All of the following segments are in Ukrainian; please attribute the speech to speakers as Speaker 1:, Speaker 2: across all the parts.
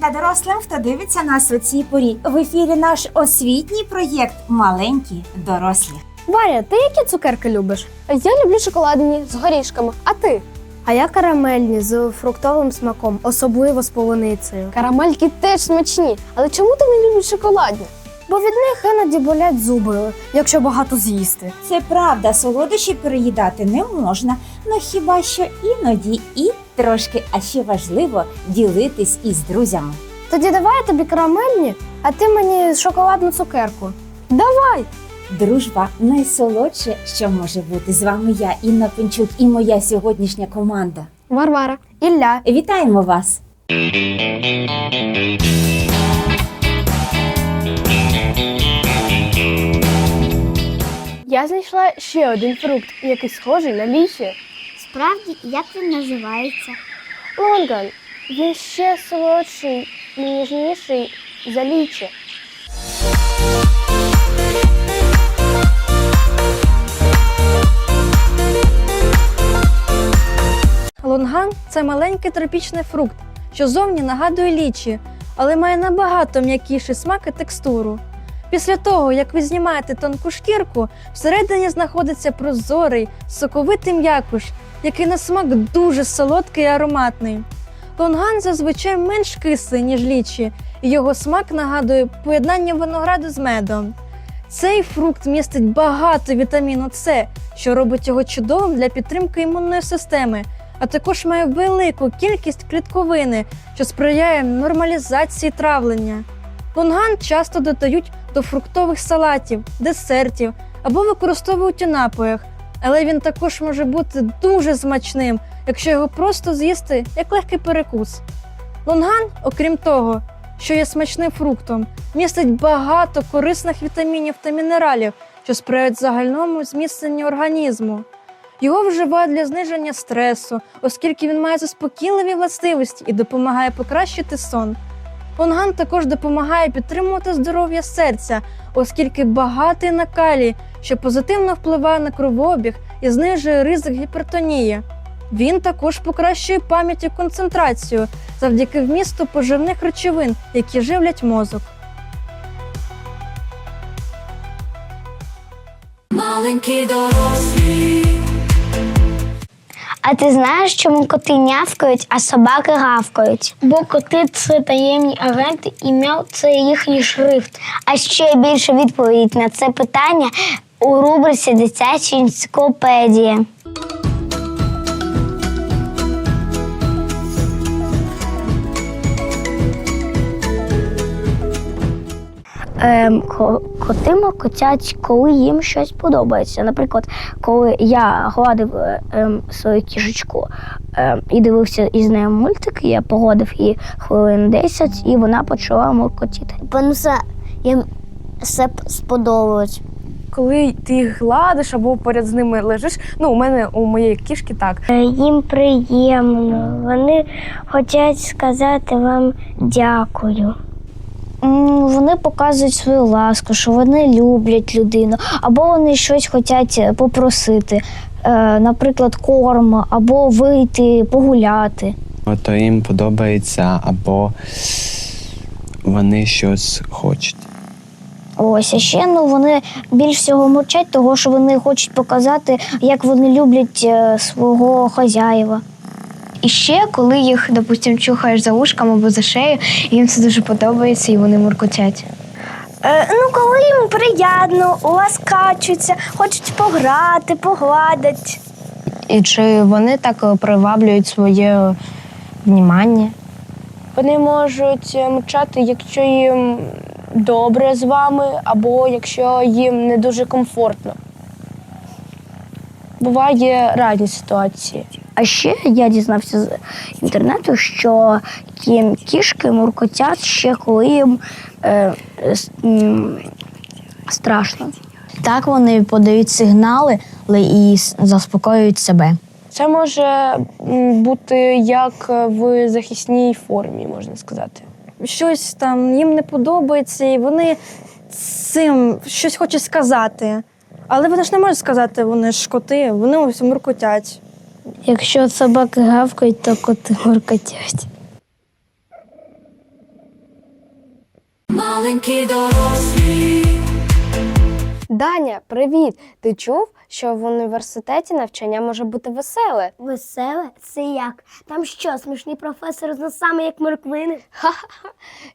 Speaker 1: та дорослим, хто дивиться нас у цій порі. В ефірі наш освітній проєкт Маленькі дорослі.
Speaker 2: Варя, ти які цукерки любиш?
Speaker 3: Я люблю шоколадні з горішками. А ти?
Speaker 2: А я карамельні з фруктовим смаком, особливо з полуницею.
Speaker 3: Карамельки теж смачні. Але чому ти не любиш шоколадні?
Speaker 2: Бо від них іноді болять зуби, якщо багато з'їсти.
Speaker 1: Це правда, солодощі переїдати не можна, ну хіба що іноді і трошки, а ще важливо ділитись із друзями.
Speaker 2: Тоді давай я тобі карамельні, а ти мені шоколадну цукерку.
Speaker 3: Давай!
Speaker 1: Дружба найсолодше, що може бути. З вами я, Інна Пенчук, і моя сьогоднішня команда.
Speaker 3: Варвара.
Speaker 2: Ілля.
Speaker 1: Вітаємо вас!
Speaker 3: Я знайшла ще один фрукт, який схожий на лічі.
Speaker 4: Справді, як він називається?
Speaker 3: Лонган. Він ще солодший і ніжніший за лічі.
Speaker 5: Лонган це маленький тропічний фрукт, що зовні нагадує лічі, але має набагато м'якіший смак і текстуру. Після того, як ви знімаєте тонку шкірку, всередині знаходиться прозорий, соковитий м'якуш, який на смак дуже солодкий і ароматний. Лонган зазвичай менш кислий, ніж лічі, і його смак нагадує поєднання винограду з медом. Цей фрукт містить багато вітаміну С, що робить його чудовим для підтримки імунної системи, а також має велику кількість клітковини, що сприяє нормалізації травлення. Лонган часто додають до фруктових салатів, десертів або використовують у напоях, але він також може бути дуже смачним, якщо його просто з'їсти як легкий перекус. Лонган, окрім того, що є смачним фруктом, містить багато корисних вітамінів та мінералів, що сприяють загальному зміцненню організму. Його вживають для зниження стресу, оскільки він має заспокійливі властивості і допомагає покращити сон. Лонган також допомагає підтримувати здоров'я серця, оскільки багатий на калій, що позитивно впливає на кровообіг і знижує ризик гіпертонії. Він також покращує пам'ять і концентрацію завдяки вмісту поживних речовин, які живлять мозок.
Speaker 4: А ти знаєш, чому коти нявкають, а собаки гавкають? Бо коти це таємні агенти, і м'яв це їхній шрифт. А ще більше відповідь на це питання у рубриці Дитяча енциклопедія. Ем, ко- коти мокотять, коли їм щось подобається. Наприклад, коли я гладив е, ем, свою кішечку ем, і дивився із нею мультик, я погодив її хвилин 10, і вона почала мокотіти. Пануса, їм все сподобалось.
Speaker 2: Коли ти їх гладиш або поряд з ними лежиш, ну у мене у моєї кішки так.
Speaker 4: Е, Їм приємно. Вони хочуть сказати вам дякую. Вони показують свою ласку, що вони люблять людину, або вони щось хочуть попросити, е, наприклад, корм, або вийти погуляти.
Speaker 6: то їм подобається або вони щось хочуть.
Speaker 4: Ось а ще ну вони більш всього мовчать, того що вони хочуть показати, як вони люблять е, свого хазяїва.
Speaker 7: І ще, коли їх, допустим, чухаєш за ушком або за шею, їм це дуже подобається і вони муркотять.
Speaker 2: Е, ну, коли їм приємно, ласкачуться, хочуть пограти, погладять.
Speaker 7: І чи вони так е, приваблюють своє внімання?
Speaker 3: Вони можуть е, мовчати, якщо їм добре з вами, або якщо їм не дуже комфортно. Буває різні ситуації.
Speaker 4: А ще я дізнався з інтернету, що кі- кішки муркотять ще коли їм е, с- м, страшно.
Speaker 7: Так вони подають сигнали і заспокоюють себе.
Speaker 3: Це може бути як в захисній формі, можна сказати.
Speaker 5: Щось там їм не подобається, і вони цим щось хочуть сказати. Але вони ж не можуть сказати, вони ж коти, вони у всьому.
Speaker 4: Якщо собаки гавкають, то коти гуркотять.
Speaker 8: Маленькі дорослі.
Speaker 3: Даня, привіт! Ти чув? Що в університеті навчання може бути веселе?
Speaker 4: Веселе? Це як? Там що, смішні професори з носами, як морквини?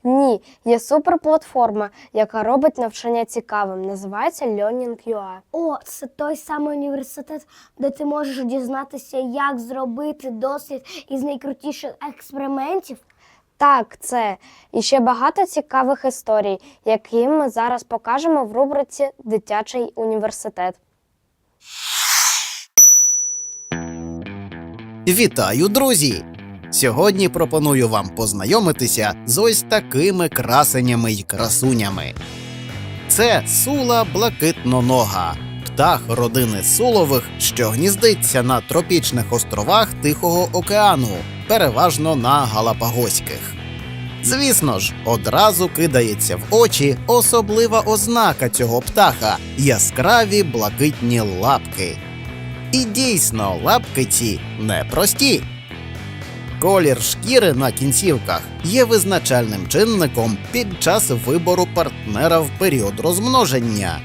Speaker 3: Ні, є суперплатформа, яка робить навчання цікавим. Називається Learning.ua.
Speaker 4: О, це той самий університет, де ти можеш дізнатися, як зробити дослід із найкрутіших експериментів.
Speaker 3: Так, це і ще багато цікавих історій, які ми зараз покажемо в рубриці Дитячий університет.
Speaker 9: Вітаю, друзі! Сьогодні пропоную вам познайомитися з ось такими красенями й красунями. Це сула блакитнонога, птах родини сулових, що гніздиться на тропічних островах Тихого океану, переважно на Галапагоських. Звісно ж, одразу кидається в очі особлива ознака цього птаха яскраві блакитні лапки. І дійсно, лапки ці непрості. Колір шкіри на кінцівках є визначальним чинником під час вибору партнера в період розмноження.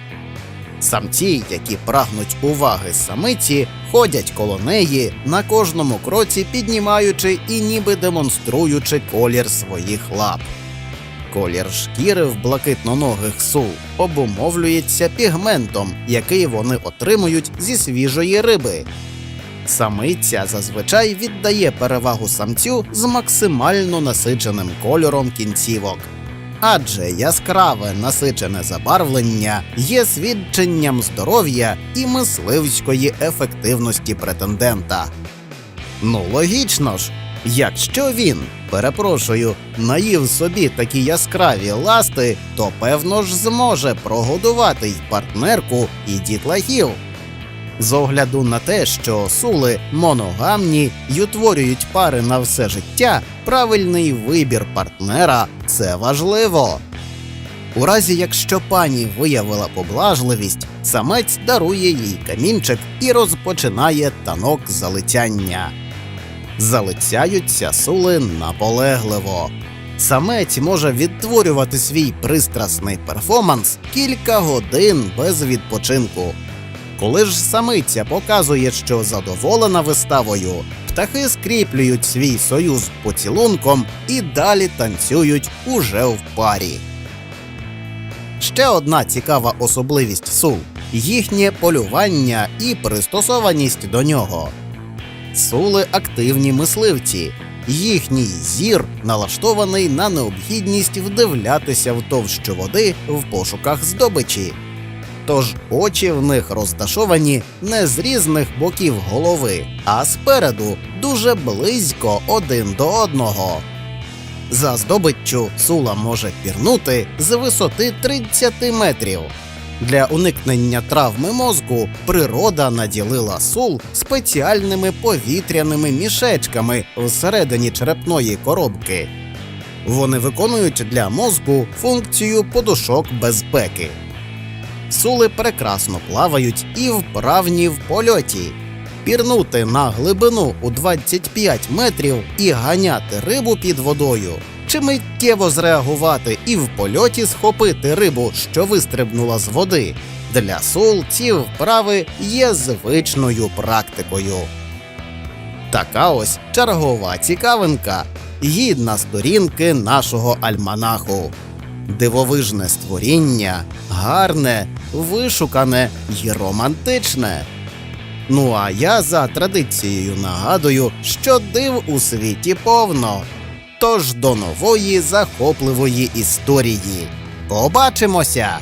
Speaker 9: Самці, які прагнуть уваги самиці, ходять коло неї на кожному кроці піднімаючи і ніби демонструючи колір своїх лап. Колір шкіри в блакитноногих сул обумовлюється пігментом, який вони отримують зі свіжої риби. Самиця зазвичай віддає перевагу самцю з максимально насиченим кольором кінцівок. Адже яскраве насичене забарвлення є свідченням здоров'я і мисливської ефективності претендента. Ну, логічно ж, якщо він, перепрошую, наїв собі такі яскраві ласти, то певно ж зможе прогодувати й партнерку, і дітлахів. З огляду на те, що сули моногамні й утворюють пари на все життя, правильний вибір партнера це важливо. У разі, якщо пані виявила поблажливість, самець дарує їй камінчик і розпочинає танок залицяння. Залицяються сули наполегливо. Самець може відтворювати свій пристрасний перформанс кілька годин без відпочинку. Коли ж самиця показує, що задоволена виставою, птахи скріплюють свій союз поцілунком і далі танцюють уже в парі. Ще одна цікава особливість сул їхнє полювання і пристосованість до нього. Сули активні мисливці. Їхній зір налаштований на необхідність вдивлятися в товщу води в пошуках здобичі. Тож очі в них розташовані не з різних боків голови, а спереду дуже близько один до одного. За здобиччю сула може пірнути з висоти 30 метрів. Для уникнення травми мозку природа наділила сул спеціальними повітряними мішечками всередині черепної коробки. Вони виконують для мозку функцію подушок безпеки. Сули прекрасно плавають і вправні в польоті. Пірнути на глибину у 25 метрів і ганяти рибу під водою, чи миттєво зреагувати і в польоті схопити рибу, що вистрибнула з води. Для сул ці вправи є звичною практикою. Така ось чергова цікавинка, гідна сторінки нашого альманаху. Дивовижне створіння, гарне, вишукане й романтичне. Ну а я за традицією нагадую, що див у світі повно. Тож до нової захопливої історії. Побачимося!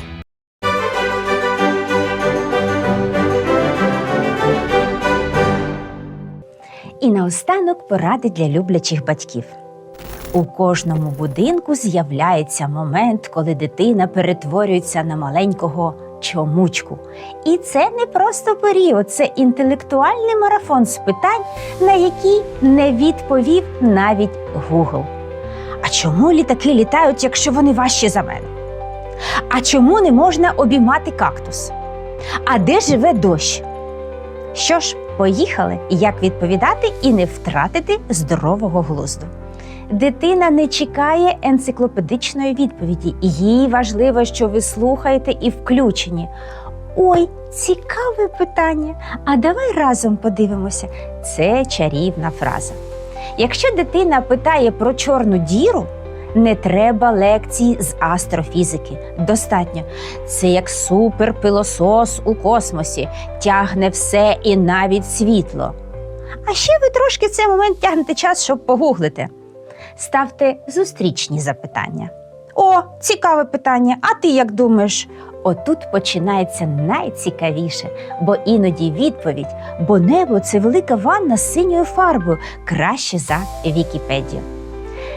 Speaker 1: І наостанок поради для люблячих батьків. У кожному будинку з'являється момент, коли дитина перетворюється на маленького чомучку. І це не просто період, це інтелектуальний марафон з питань, на які не відповів навіть Google. А чому літаки літають, якщо вони важчі за мене? А чому не можна обіймати кактус? А де живе дощ? Що ж, поїхали, як відповідати і не втратити здорового глузду. Дитина не чекає енциклопедичної відповіді. Їй важливо, що ви слухаєте і включені. Ой, цікаве питання. А давай разом подивимося. Це чарівна фраза. Якщо дитина питає про чорну діру, не треба лекцій з астрофізики. Достатньо. Це як суперпилосос у космосі, тягне все і навіть світло. А ще ви трошки в цей момент тягнете час, щоб погуглити. Ставте зустрічні запитання. О, цікаве питання. А ти як думаєш? Отут починається найцікавіше, бо іноді відповідь, бо небо це велика ванна з синьою фарбою, краще за Вікіпедію.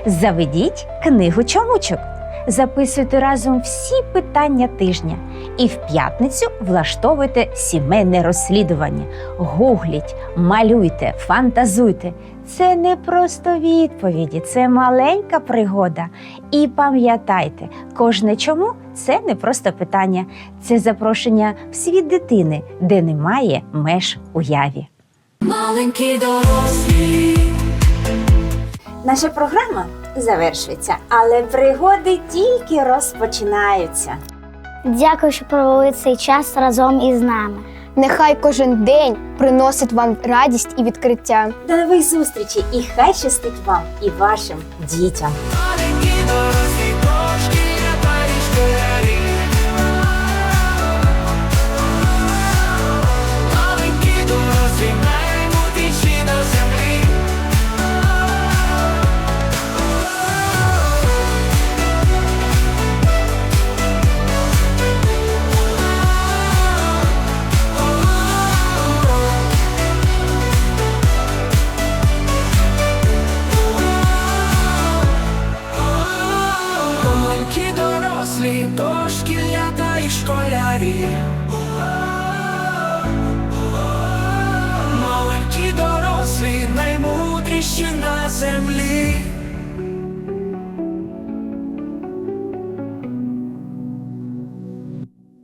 Speaker 1: Заведіть книгу чомучок. Записуйте разом всі питання тижня і в п'ятницю влаштовуйте сімейне розслідування. Гугліть, малюйте, фантазуйте. Це не просто відповіді, це маленька пригода. І пам'ятайте, кожне чому це не просто питання, це запрошення в світ дитини, де немає меж уяві.
Speaker 8: Маленькі дорослі.
Speaker 1: Наша програма завершується, але пригоди тільки розпочинаються.
Speaker 4: Дякую, що провели цей час разом із нами.
Speaker 3: Нехай кожен день приносить вам радість і відкриття.
Speaker 1: До нових зустрічей і хай щастить вам і вашим дітям.
Speaker 8: Маленькі на землі.